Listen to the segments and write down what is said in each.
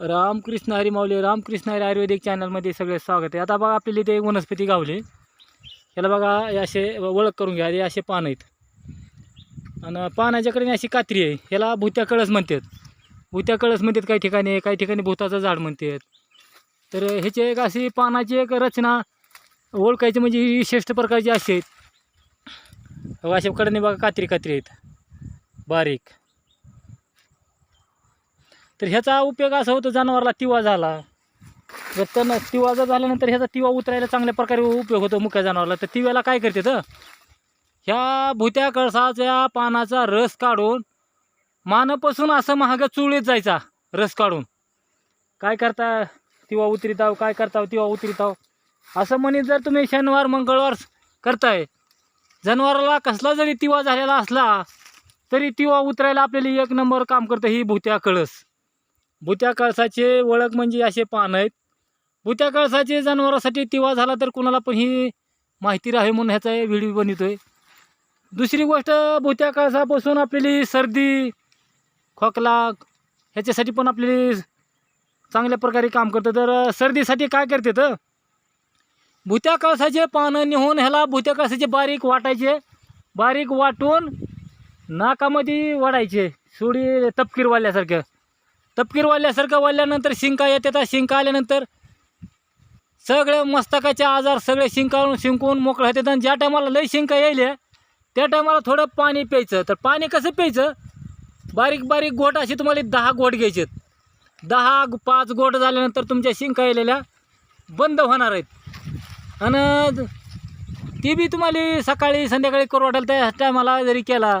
रामकृष्ण हरी माऊली रामकृष्ण हरी आयुर्वेदिक चॅनलमध्ये सगळे स्वागत आहे. आता बघा आपल्याला इथे वनस्पती गावली. याला बघा असे ओळख करून घ्या हे असे पान आहेत. आणि पानाच्याकडे अशी कात्री आहे. याला भुत्या कळस म्हणतात. भुत्या कळस म्हणतात काही ठिकाणी काही ठिकाणी भूताचं झाड म्हणतात. तर ह्याची एक अशी पानाची एक रचना ओळखायची म्हणजे ही विशिष्ट प्रकारची अशी आहेत. अशा कडने बघा कात्री कात्री आहेत. बारीक. तर ह्याचा उपयोग असा होतो जनावरला तिवा झाला. जर त्यानं तिवा जर झाल्यानंतर ह्याचा तिवा उतरायला चांगल्या प्रकारे उपयोग होतो मुख्या जनावरला तर तिव्याला काय करते तर? ह्या भुत्या कळसाच्या पानाचा रस काढून मानापासून असं महाग चुळीत जायचा रस काढून. काय करता? तिवा उतरिताव काय करताव तिवा उतरिताव असं म्हणित जर तुम्ही शनिवार मंगळवार करताय जनावराला कसला जरी तिवा झालेला असला तरी तिवा उतरायला आपल्याला एक नंबर काम करतं ही भुत्या कळस. भुत्या कळसाचे ओळख म्हणजे असे पान आहेत. भुत्या कळसाचे जनावरासाठी तिवा झाला तर कुणाला पण ही माहिती राहावी म्हणून ह्याचा व्हिडिओ बनवतोय. दुसरी गोष्ट भुत्या कळसापासून आपली सर्दी खोकला ह्याच्यासाठी पण आपली चांगल्या प्रकारे काम करतं. तर सर्दीसाठी काय करते तर भुत्या कळसाचे पानं निहून ह्याला भुत्या कळसाचे बारीक वाटायचे. बारीक वाटून नाकामध्ये वाढायचे. सोडी तपकीर वाल्यासारखं तपकीर वाढल्यासारखं वाढल्यानंतर शिंका येतात शिंका आल्यानंतर सगळे मस्तकाचे आजार सगळे शिंकावून शिंकून मोकळं होतात. आणि ज्या टायमाला लई शिंका येईल त्या टायमाला थोडं पाणी प्यायचं. तर पाणी कसं प्यायचं? बारीक बारीक गोट असे तुम्हाला दहा गोट घ्यायचे दहा पाच गोट झाल्यानंतर तुमच्या शिंका येलेल्या बंद होणार आहेत. आणि ती बी तुम्हाला सकाळी संध्याकाळी करू वाटेल त्या टायमाला जरी केला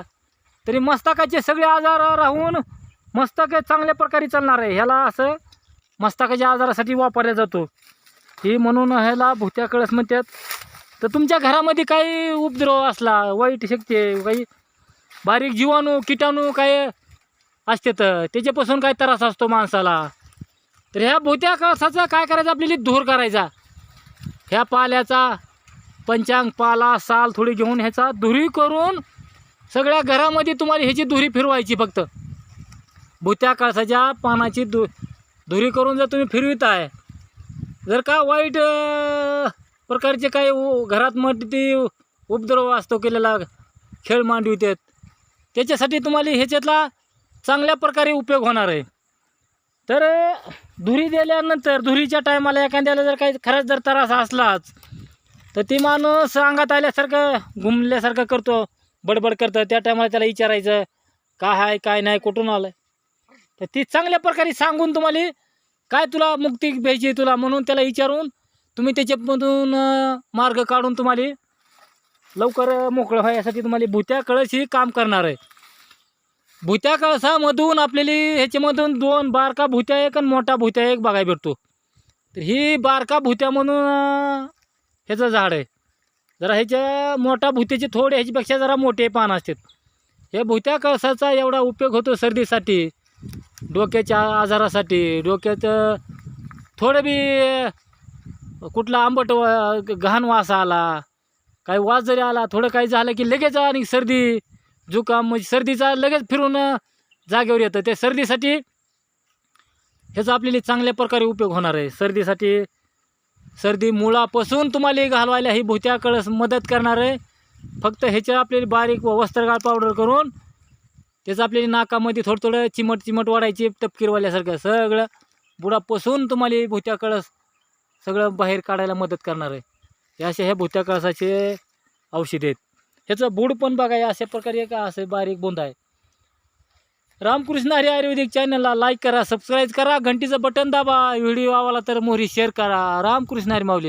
तरी मस्तकाचे सगळे आजार राहून मस्तक चांगल्या प्रकारे चालणार आहे. ह्याला असं मस्तकाच्या आजारासाठी वापरला जातो. हे म्हणून ह्याला भुत्या कळस म्हणतात. तर तुमच्या घरामध्ये काही उपद्रव असला वाईट शक्ती काही बारीक जीवाणू किटाणू काय असते तर त्याच्यापासून काय त्रास असतो माणसाला? तर ह्या भुत्या कळसाचा काय करायचं? आपल्याला धूर करायचा. ह्या पाल्याचा पंचांग पाला साल थोडी घेऊन ह्याचा धुरी करून सगळ्या घरामध्ये तुम्हाला ह्याची धुरी फिरवायची फक्त. भुत्या काळसाच्या पानाची दु धुरी करून जर तुम्ही फिरवित आहे जर का वाईट प्रकारचे काही उ- घरात मग उपद्रव असतो केलेला खेळ मांडवितात त्याच्यासाठी तुम्हाला ह्याच्यातला चांगल्या प्रकारे उपयोग होणार आहे. तर धुरी दिल्यानंतर धुरीच्या टायमाला एखाद्याला जर काही खरंच जर त्रास असलाच तर ती माणूस अंगात आल्यासारखं घुमल्यासारखं करतो बडबड करतं त्या टायमाला त्याला विचारायचं काय आहे काय नाही कुठून आलं तर ती चांगल्या प्रकारे सांगून तुम्हाला काय तुला मुक्ती घ्यायची तुला म्हणून त्याला विचारून तुम्ही त्याच्यामधून मार्ग काढून तुम्हाला लवकर मोकळं व्हायसाठी तुम्हाला भुत्या कळशी काम करणार आहे. भुत्या कळसामधून आपल्याला ह्याच्यामधून दोन बारका भुत्या एक आणि मोठा भुत्या एक बघायला भेटतो. तर ही बारका भुत्या म्हणून ह्याचं झाड आहे. जरा ह्याच्या मोठा भुत्याचे थोडे ह्याच्यापेक्षा जरा मोठे पान असतात. हे भुत्या कळसाचा एवढा उपयोग होतो सर्दीसाठी. डोक्याच्या आजारासाठी डोक्याचं थोडं बी कुठला आंबट वा- घाण वास आला काही वास जरी आला थोडं काही झालं की लगेच आणि सर्दी जुकाम म्हणजे सर्दीचा लगेच फिरून जागेवर येतं. त्या सर्दीसाठी ह्याचा आपल्याला चांगल्या प्रकारे उपयोग होणार आहे. सर्दीसाठी सर्दी मुळापासून तुम्हाला घालवायला ही भुत्या कळस मदत करणार आहे. फक्त ह्याच्या आपल्याला बारीक व वस्त्रगाळ पावडर करून त्याचं आपल्याला नाकामध्ये थोडं थोडं चिमट चिमट वाढायची तपकीरवाल्यासारखं सगळं बुडापासून तुम्हाला भुत्या कळस सगळं बाहेर काढायला मदत करणार आहे. हे असे ह्या भुत्या कळसाचे औषध आहेत. ह्याचं बुड पण बघा अशा प्रकारे का असं बारीक बोंद आहे. रामकृष्ण हरी आयुर्वेदिक चॅनलला लाईक करा सबस्क्राईब करा घंटीचं बटन दाबा व्हिडिओ आवाला तर मोहरी शेअर करा. रामकृष्ण हरी माऊली